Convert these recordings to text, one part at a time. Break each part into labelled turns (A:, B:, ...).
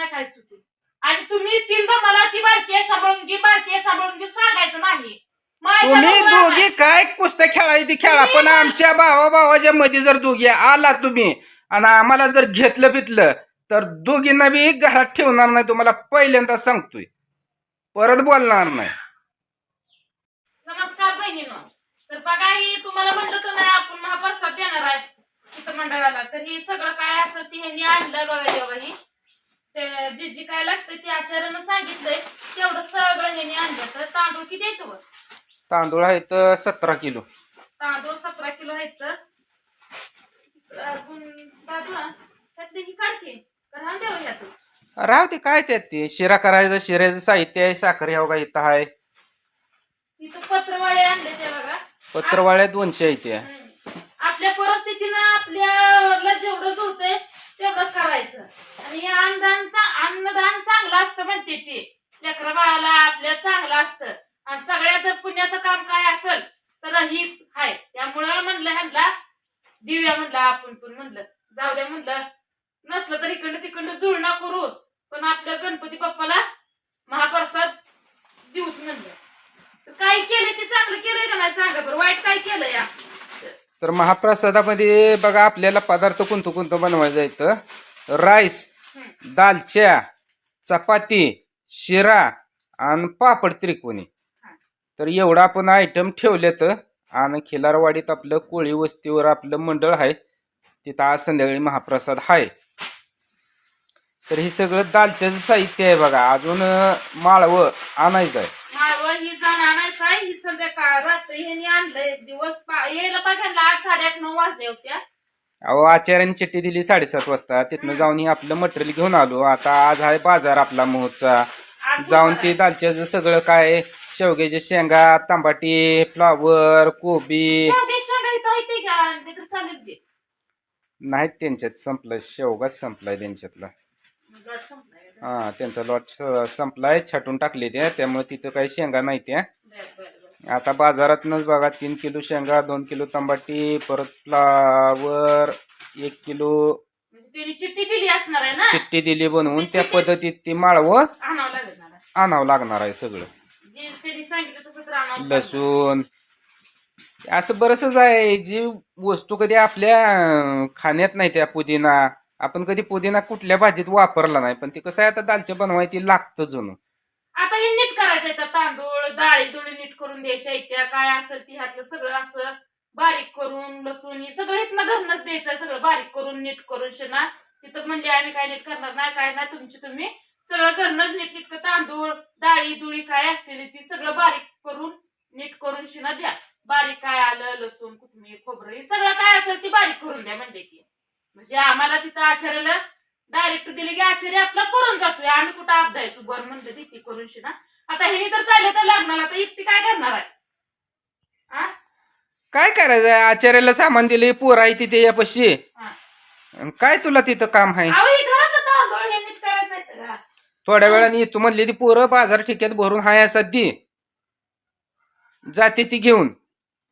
A: नाही काय चुकी. आणि तुम्ही तीनदा मला ती बारकी सांभाळून घे बारकी सांभाळून घे सांगायचं नाही.
B: तुम्ही दोघी. काय कुस्त्या खेळायची ती खेळा पण आमच्या भावा भावाच्या मध्ये जर दोघी आला तुम्ही आणि आम्हाला जर घेतलं पितलं तर दोघींना बी घरात ठेवणार नाही तुम्हाला पहिल्यांदा सांगतोय. परत बोलणार नाही.
A: नमस्कार बहिणीनो. तर बघा ही तुम्हाला म्हटलं तर नाही आपण महाप्रसाद देणार आहे चित्र मंडळाला. तर हे सगळं काय असं ती ह्यांनी आणलं बघा जेव्हा ते जे जे काय लागतं ते आचार्यानं सांगितलंय तेवढं सगळं ह्यांनी आणलं. तर तांदूळ किती येतो वर?
B: तांदूळ आहे तर सतरा किलो.
A: तांदूळ सतरा किलो आहेत तर? अजून बाजूला त्यातली ही काढते. तर हा द्यावं ह्यातच
B: राहू ते काय त्यात ते? शिरा करायचं शिऱ्याचं साहित्य आहे साखर ह्या बघा इथं आहे.
A: तिथं पत्रवाळे आणले ते बघा.
B: पत्रवाळ्या दोनशे आहे त्या
A: हम्म. आपल्या परिस्थितीनं आपल्याला जेवढं जुळतंय तेवढं करायचं आणि हे अन्नदान चा- अन्नदान चांगलं असतं म्हणते ते लेकरं बाळाला आपल्या चांगलं असतं आणि सगळ्याचं पुण्याचं काम काय असेल तर ही आहे त्यामुळं म्हणलं ह्यांना देऊया म्हणलं आपण पण म्हणलं जाऊ द्या म्हणलं नसलं तर इकडं तिकडं जुळणा करू पण आपल्या गणपती बाप्पाला महाप्रसाद देऊच म्हणलं तर काय केलंय ते चांगलं केलंय का नाही सांगा बरं वाईट काय केलं या
B: तर महाप्रसादामध्ये बघा आपल्याला पदार्थ कोणतं कोणतं बनवायचं इथं? राईस दालच्या चपाती शिरा आणि पापड त्रिकोणी. तर एवढं आपण आयटम ठेवलेत आणि खिलारवाडीत आपलं कोळी वस्तीवर आपलं मंडळ आहे. तिथं आज संध्याकाळी महाप्रसाद आहे. तर हे सगळं दालच्याचं साहित्य आहे बघा. अजून माळवं आणायचं आहे
A: माळवं ही जाण आणायचं आहे. ही संध्याकाळ रात्री ह्यांनी आणलंय. दिवस पा- यायला पाहिजे आठ साडेआठ नऊ वाजल्या होत्या
B: अहो आचार्याने चिठ्ठी दिली साडेसात वाजता. तिथनं जाऊन ही आपलं मटेरियल घेऊन आलो. आता आज आहे बाजार आपला मोहचा
A: आज
B: जाऊन ते. दालच्याचं सगळं काय शेवग्याच्या शेंगा तांबाटी फ्लावर कोबी.
A: शेवगे शेंगा इथं आहे चालेल
B: नाहीत त्यांच्यात. संपलं. शेवगाच संपलाय त्यांच्यातला. हा त्यांचा लॉट संपलाय छाटून टाकले त्या त्यामुळे तिथं काही शेंगा नाही त्या. आता बाजारातनच बघा तीन किलो शेंगा दोन किलो तांबाटी परत फ्लावर एक किलो
A: म्हणजे चिठ्ठी दिली असणार आहे ना
B: चिट्टी दिली बनवून त्या पद्धतीत ती माळवं
A: आणावं लागणार आहे.
B: सगळं. लसूण असं बरंचच आहे जी वस्तू कधी आपल्या खाण्यात नाही त्या पुदिना आपण कधी पुदिना कुठल्या भाजीत वापरला नाही पण ते कसं आहे आता दालचे बनवायची लागतं जणू
A: आता हे नीट करायचं आहे तांदूळ डाळी दुळी नीट करून द्यायच्या त्या काय असेल ती ह्यातलं सगळं असं बारीक करून लसूण हे सगळं इथनं घरनच द्यायचं सगळं बारीक करून नीट करून शेना. तिथं म्हणजे आम्ही काय नीट करणार नाही काय नाही तुमची तुम्ही सगळं घरनच नीट नीट तांदूळ डाळी दुळी काय असलेली ती सगळं बारीक करून नीट करून शिना द्या. बारीक काय आलं लसूण कोथमीर खोबरं हे सगळं काय असेल ती बारीक करून द्या म्हणजे की म्हणजे आम्हाला तिथं आचार्याला डायरेक्ट दिले की आचार्य आपला करून जातोय. आम्ही कुठं अपदायचो बरं म्हणलं ती करून शिना. आता हे तर चाललं तर लागणार आता एकटी काय करणार आहे? आ?
B: काय करायचं आचार्याला सामान दिले पोर आहे तिथे यापाशी.
A: हा.
B: अन काय तुला तिथं काम आहे?
A: अहो हे घराचं तांदूळ हे नीट करायचं नाही का?
B: थोड्या वेळाने येतो म्हणली ती पोरं बाजार ठिक्यात भरून हाय सध्या. जाते ती घेऊन.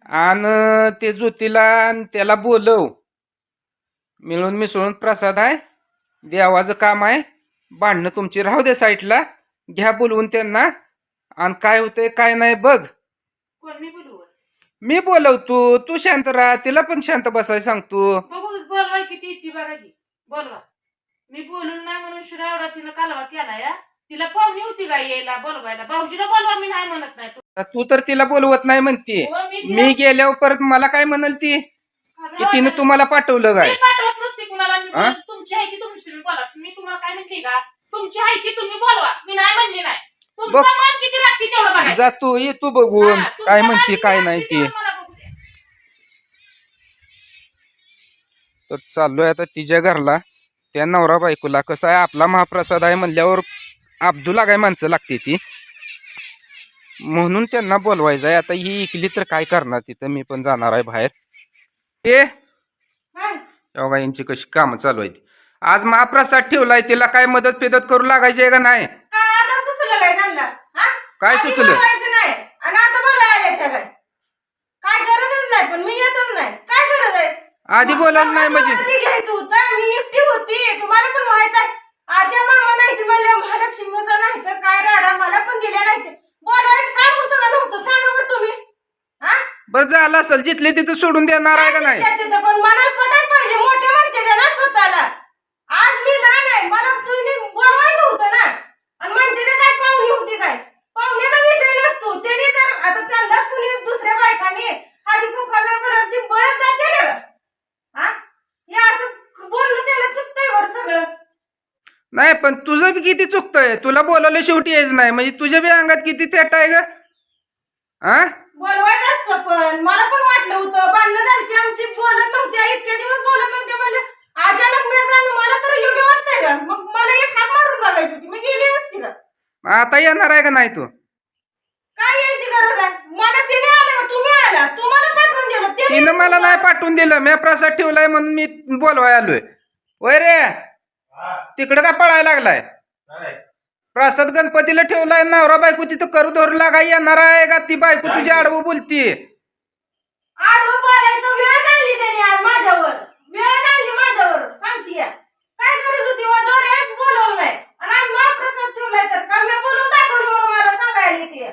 B: आणि ते ज्योतीला अन त्याला बोलव. मिळून मिसळून प्रसाद आहे. देवाचं काम आहे. भांडणं तुमची राहू दे साईडला घ्या बोलवून त्यांना. आणि काय होतंय काय नाही बघ.
A: कोण मी बोलू
B: मी बोलवतो. तू शांत राहा. तिला पण शांत बसायला सांगतो
A: बघू बोलवाय किती ती बघा की. बोलवा. मी बोलून नाही म्हणून शिरा एवढा तिनं कालवा केला या. तिला पाहुणी होती का यायला बोलवायला? भाऊजीला बोलवा मी नाही म्हणत नाही.
B: आता तू तर तिला बोलवत नाही म्हणते.
A: हो, मी तिला-
B: मी गेल्यावर परत मला काय म्हणाल ती की तिने तुम्हाला पाठवलं काय? हा?
A: तुमची आहे की तुमची तुम्ही बोला. मी तुम्हाला काय म्हटली का? तुमची आहे की तुम्ही बोलवा. मी नाही म्हणली नाही. तुमचा
B: बघ.
A: मान किती लागते तेवढं बघा
B: जा तू ये तू बघून. काय म्हणते काय नाही ती. तर चाललोय आता तिच्या घरला. त्या नवरा बायकोला. कसं आहे आपला महाप्रसाद आहे म्हणल्यावर अब्दुला काय माणसं लागते ती. म्हणून त्यांना बोलवायचं आहे. आता ही इकली तर काय करणार तिथं? मी पण जाणार आहे बाहेर. ते योगा यांची कशी कामं चालू आहेत? आज महाप्रसाद ठेवलाय तिला काय मदत पेदत करू लागायची आहे का नाही?
C: काय सुचलं
B: नाही
C: आधी नाही. आणि आता काय नाही पण मी नाही. काय
B: आधी बोलायला नाही म्हणजे?
C: घ्यायचं होतं मी एकटी होती. आहे. महालक्ष्मीचं नाही तर
B: काय
C: राडा मला पण नाही ते. काय होतं सांगा बरं तुम्ही. हा? बरं झालं असेल जिथले तिथं सोडून देणार आहे का नाही? तिथं पण
B: नाही पण तुझं बी किती चुकतंय? तुला बोलवलं शेवटी यायच नाही. म्हणजे तुझ्या बी अंगात किती थेट आहे ग? हा
C: बोलवायचं असतं पण. मला पण वाटलं होतं. भांडणं आमची. बोलत नव्हत्या. इतके दिवस बोलत नव्हत्या. म्हणजे अचानक मी मला तर योग्य वाटतंय का मग मला एक हात मारून बघायची होती. मी गेली नसती का
B: मग आता येणार आहे का नाही तू?
C: काय यायची गरज आहे? मला तिने आलं. तुम्ही आला. तुम्हाला पाठवून दिलं. ते
B: तिनं मला नाही पाठवून दिलं. मी प्रसाद ठेवलाय म्हणून मी बोलवाय आलोय. वय रे तिकडं का पळायला लागलाय? प्रसाद गणपतीला ठेवलाय नवरा बायको तिथं करू धरू लागा येणार आहे का? ती बायको तुझी आडवं बोलती
C: आडवं बोलायचं वेळ सांगली त्याने आज माझ्यावर वेळ सांगली माझ्यावर सांगतीय काय करत होती वा दोरे बोलवलं नाही आणि आज मला प्रसाद ठेवलाय तर का मी बोलून दाखवलं म्हणून मला सांगायला येते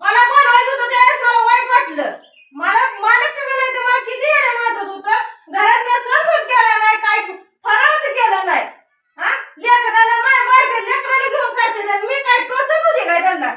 C: मला बोलवायचं होतं त्यावेळेस मला वाईट वाटलं मला महालक्ष्मी नाही ते मला किती येणं वाटत होतं घरात मी सहज केला नाही काय फराळच केलं नाही हा लेकराला माय बारक्या लेकराला घेऊन करते तर मी काय टोचत होते काय त्यांना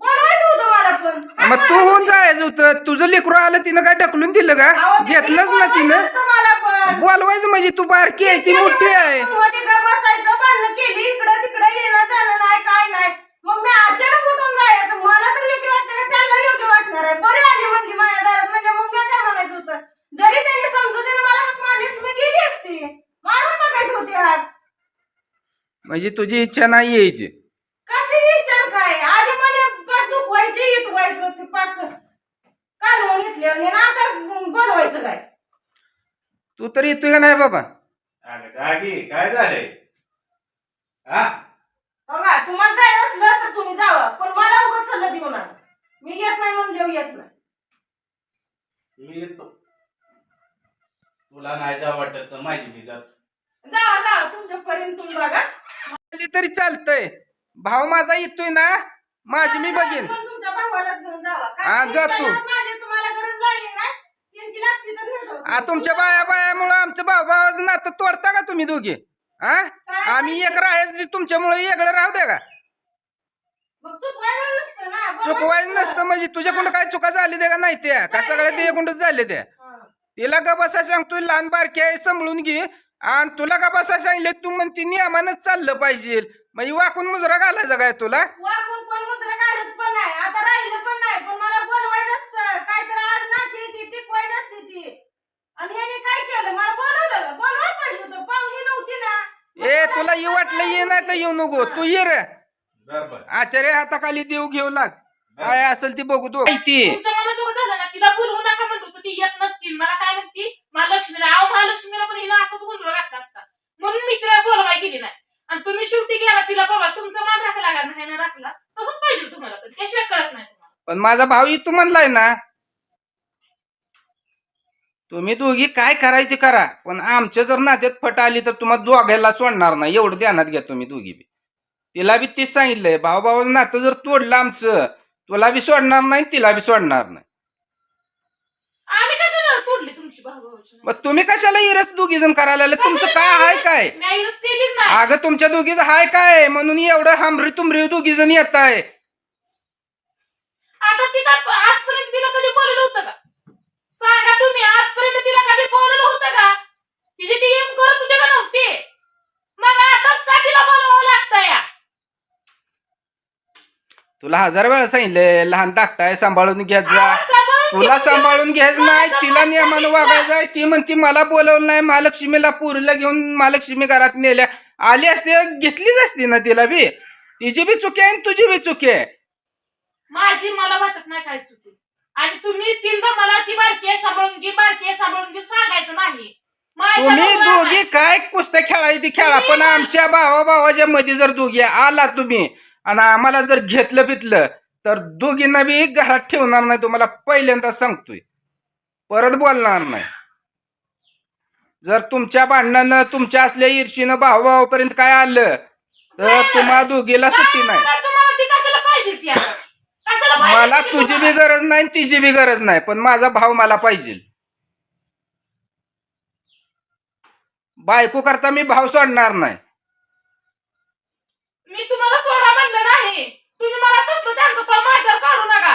C: बोलवायचं होतं मला पण
B: मग तू होऊन जायचं होतं. तुझं लेकरू आलं तिनं काय ढकलून दिलं का?
C: अहो, ते
B: घेतलंच ना तिनं.
C: असतं मला पण.
B: बोलवायचं म्हणजे तू बारकी आहे ती मोठी आहे.
C: मध्ये का बसायचं भांडणं केली इकडं तिकडं येणं जाणं नाही काय नाही. मग मी अचानक उठून जायचं? मला तर योग्य वाटतं का? त्यांना योग्य वाटणार आहे. बरे आली म्हणली माझ्या दारात. म्हणजे मग मी काय म्हणायचं होतं? जरी त्यांनी समजुतीने मला हाक मारलीस मी गेली असती. मारून टाकायची होती हाक.
B: म्हणजे तुझी इच्छा नाही यायची
C: कशी विचार काय आधी मला पाक दुखवायची इटवायचं ते पाक आता बोलवायचं काय?
B: तू तर येतोय का नाही बाबा?
D: अगं जागी काय झालंय? हा?
C: बघा तुम्हाला जायचं असलं तर तुम्ही जावा पण मला उगाच सल्ला देऊ नका. मी येत नाही म्हणल्यावर येत नाही.
D: मी येतो. तुला नाही जा वाटत तर माझी मी जातो.
C: जावा जावा तुमच्यापर्यंत तुम्ही बघा.
B: आली तरी चालतंय. भाव माझा येतोय ना? माझी मी बघीन.
C: पण तुमच्या भावाला घेऊन जावा.
B: हा, जा तू.
C: माझी तुम्हाला गरज लागली ना त्यांची लागती तर घेऊन जावा.
B: आ तुमच्या बाया बायामुळं आमचं भाऊ भावाचं नातं तोडता का तुम्ही दोघे? हा आम्ही एक राहायचं तुमच्यामुळे वेगळं राहू द्या का?
C: मग चुकवायला नसतं ना बोलायचं
B: चुकवायचं नसतं म्हणजे तुझ्याकडून काय चुका झाली त्या का नाही त्या? का सगळ्या ते एकूणच झाले त्या
C: हा.
B: तिला का बसा सांगतोय लहान बारकी आहे सांभाळून घे. आणि तुला का बसा सांगले तू म्हणते नियमानच चाललं पाहिजे. म्हणजे वाकून मुजरा घालायचा काय तुला?
C: वाकून कोण मुद्रा काढत पण नाही. आता राहिलं पण नाही पण मला बोलवायचं असतं काय तर आज नाते ती टिकवायची असते ती आणि याने काय केलं मला बोलवलं का? बोलवायला पाहिजे होतं पाहुणी नव्हती ना
B: ए तुला ये तर येऊ नको तू ये रे. आचार्य हाताखाली देऊ घेऊ लाग. काय असेल ती बघू तू. ती
A: तुमच्या मनाजोगं झालं ना तिला बोलवू नका म्हणलं होतं ती येत नसतील. मला काय म्हणती महालक्ष्मीला आव महालक्ष्मीला पण हिला असंच गोंधळ घातला असता. म्हणून मी तिला बोलवाय गेली नाही. आणि तुम्ही शेवटी गेला तिला बाबा तुमचा मान राखला का नाही? ना राखला. तसंच पाहिजे तुम्हाला पण त्याशिवाय कळत नाही तुम्हाला.
B: पण माझा भाऊ तू म्हणलाय ना तुम्ही दोघी काय करायचे करा. पण आमच्या जर नात्यात फट आली तर तुम्हाला दोघायला सोडणार नाही. एवढं ध्यानात घ्या तुम्ही दोघी बी. तिला बी तीच सांगितलंय भाऊ भावाचं नातं जर तोडलं आमचं तुला बी सोडणार नाही तिला बी सोडणार नाही.
A: आम्ही कशाला तोडली तुमची भाऊ
B: मग तुम्ही कशाला इरस दोघी जण करायला लागले? तुमचं काय हाय काय?
A: नाही केलीच नाही.
B: अगं तुमच्या दोघीचं हाय काय? म्हणून एवढं हमरी तुमरी दोघी जण येत आहे
A: आता आजपर्यंत तिला कधी बोलवलं होतं का? सांगा तुम्ही आजपर्यंत तिला कधी बोलवलं होतं का? तिची ती येऊन करत होते का नव्हते? मग आताच का तिला बोलवावं लागतं या
B: तुला हजार वेळा सांगितलंय लहान धाकटाय सांभाळून घेत जा.
A: सांभाळून
B: तुला
A: घेऊन
B: सांभाळून घ्यायचं नाही
A: माझा
B: तिला नियमानं
A: सांगितलं.
B: वागायचं ती म्हणती मला बोलवलं नाही महालक्ष्मीला पुरीला घेऊन महालक्ष्मी घरात नेल्या. आली असते घेतलीच असती ना तिला बी. तिची बी चुकी आहे आणि तुझी बी चुकी आहे.
A: माझी मला वाटत नाही काय चुकी. आणि तुम्ही तीनदा मला ती बारकी सांभाळून घे बारकी सांभाळून घे सांगायचं नाही.
B: तुम्ही दोघी. काय कुस्त्या खेळायची ती खेळा पण आमच्या भावा भावाच्या मध्ये जर दोघी आला तुम्ही आणि आम्हाला जर घेतलं पितलं तर दोघींना बी घरात ठेवणार नाही तुम्हाला पहिल्यांदा सांगतोय. परत बोलणार नाही. जर तुमच्या भांडणानं तुमच्या असल्या ईर्षीनं भावाभावापर्यंत काय आलं तर तुम्हा दोघीला सुट्टी नाही.
A: तर तुम्हाला ती कशाला पाहिजे ती आता?
B: मला तुझी बी गरज नाही तिची बी गरज नाही पण माझा भाव मला पाहिजे. बायको करता मी भाव सोडणार नाही.
A: मी तुम्हाला सोडा म्हणलं नाही. तुम्ही मला तसलं त्यांचं माझ्यावर काढू नका.